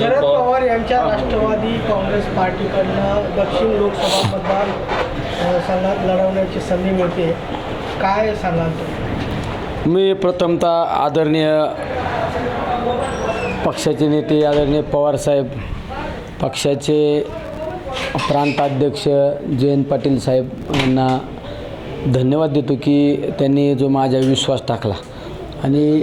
शरद पवार यांच्या राष्ट्रवादी काँग्रेस पार्टीकडनं दक्षिण लोकसभा मतदार संघात लढवण्याची संधी मिळते. काय सांगाल तुम्ही? मी प्रथमतः आदरणीय पक्षाचे नेते आदरणीय पवारसाहेब पक्षाचे प्रांताध्यक्ष जयंत पाटील साहेब यांना धन्यवाद देतो की त्यांनी जो माझ्या विश्वास टाकला. आणि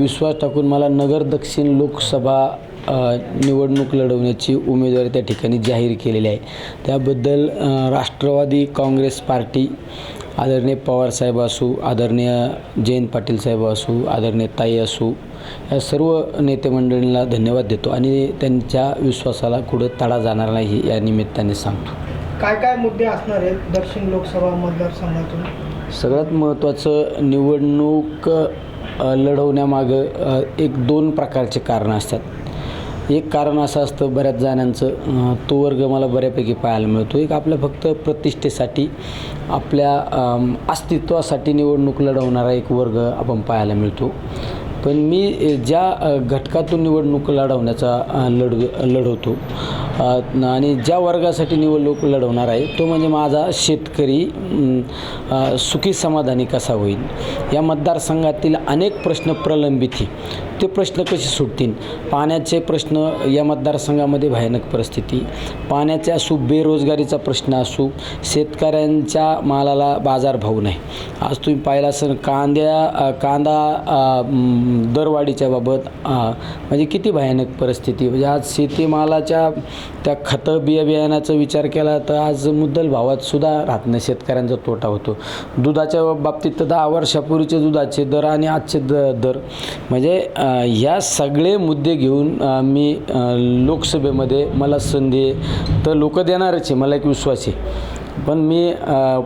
विश्वास टाकून मला नगर दक्षिण लोकसभा निवडणूक लढवण्याची उमेदवारी त्या ठिकाणी जाहीर केलेली आहे. त्याबद्दल राष्ट्रवादी काँग्रेस पार्टी आदरणीय पवारसाहेब असू आदरणीय जयंत पाटील साहेब असू आदरणीय ताई असू या सर्व नेते मंडळींना धन्यवाद देतो आणि त्यांच्या विश्वासाला कुठं तडा जाणार नाही या निमित्ताने सांगतो. काय काय मुद्दे असणार आहेत दक्षिण लोकसभा मतदारसंघातून? सगळ्यात महत्त्वाचं निवडणूक लढवण्यामागं एक दोन प्रकारचे कारणं असतात. एक कारण असं असतं बऱ्याच जणांचं तो वर्ग मला बऱ्यापैकी पाहायला मिळतो. एक आपल्या फक्त प्रतिष्ठेसाठी आपल्या अस्तित्वासाठी निवडणूक लढवणारा एक वर्ग आपण पाहायला मिळतो. पण मी ज्या घटकातून निवडणूक लढवण्याचा लढ लढवतो आणि ज्या वर्गासाठी निवडणूक लढवणार आहे तो म्हणजे माझा शेतकरी सुखी समाधानी कसा होईल? या मतदारसंघातील अनेक प्रश्न प्रलंबित आहे ते प्रश्न कसे सुटतील? पाण्याचे प्रश्न या मतदारसंघामध्ये भयानक परिस्थिती. पाण्याचे असू बेरोजगारीचा प्रश्न असू शेतकऱ्यांच्या मालाला बाजारभाव नाही. आज तुम्ही पाहिला असेल कांद्या कांदा दरवाढीच्या बाबत म्हणजे किती भयानक परिस्थिती. म्हणजे आज शेतीमालाच्या त्या खतं बिया बियाण्याचा विचार केला तर आज मुद्दल भावात सुद्धा राहत नाही. शेतकऱ्यांचा तोटा होतो. दुधाच्या बाबतीत तर दहा वर्षापूर्वीचे दुधाचे दर आणि आजचे द दर. म्हणजे ह्या सगळे मुद्दे घेऊन मी लोकसभेमध्ये मला संधी तर लोक देणारच आहे. मला एक विश्वास आहे. पण मी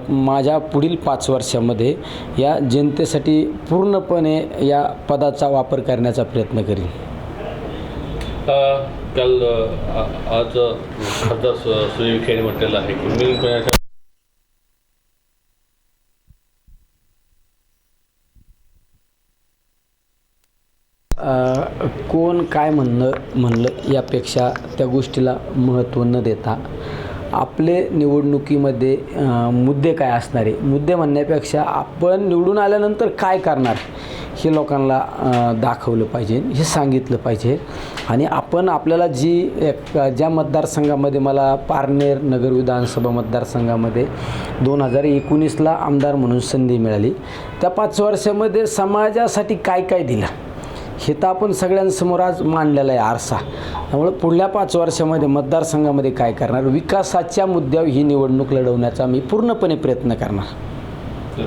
माझ्या पुढील पाच वर्षामध्ये या जनतेसाठी पूर्णपणे या पदाचा वापर करण्याचा प्रयत्न करीन. काल आज खासदार सुनील विखे यांनी म्हटलेलं आहे की मी कोण काय म्हणणं म्हणलं यापेक्षा त्या गोष्टीला महत्त्व न देता आपले निवडणुकीमध्ये मुद्दे काय असणारे? मुद्दे म्हणण्यापेक्षा आपण निवडून आल्यानंतर काय करणार हे लोकांना दाखवलं पाहिजे हे सांगितलं पाहिजे. आणि आपण आपल्याला जी एक ज्या मतदारसंघामध्ये मला पारनेर नगर विधानसभा मतदारसंघामध्ये दोन हजार एकोणीसला आमदार म्हणून संधी मिळाली. त्या पाच वर्षामध्ये समाजासाठी काय काय दिलं? हे तर आपण सगळ्यांसमोर आज मांडलेलं आहे आरसा. त्यामुळे पुढल्या पाच वर्षामध्ये मतदारसंघामध्ये काय करणार? विकासाच्या मुद्द्यावर ही निवडणूक लढवण्याचा मी पूर्णपणे प्रयत्न करणार.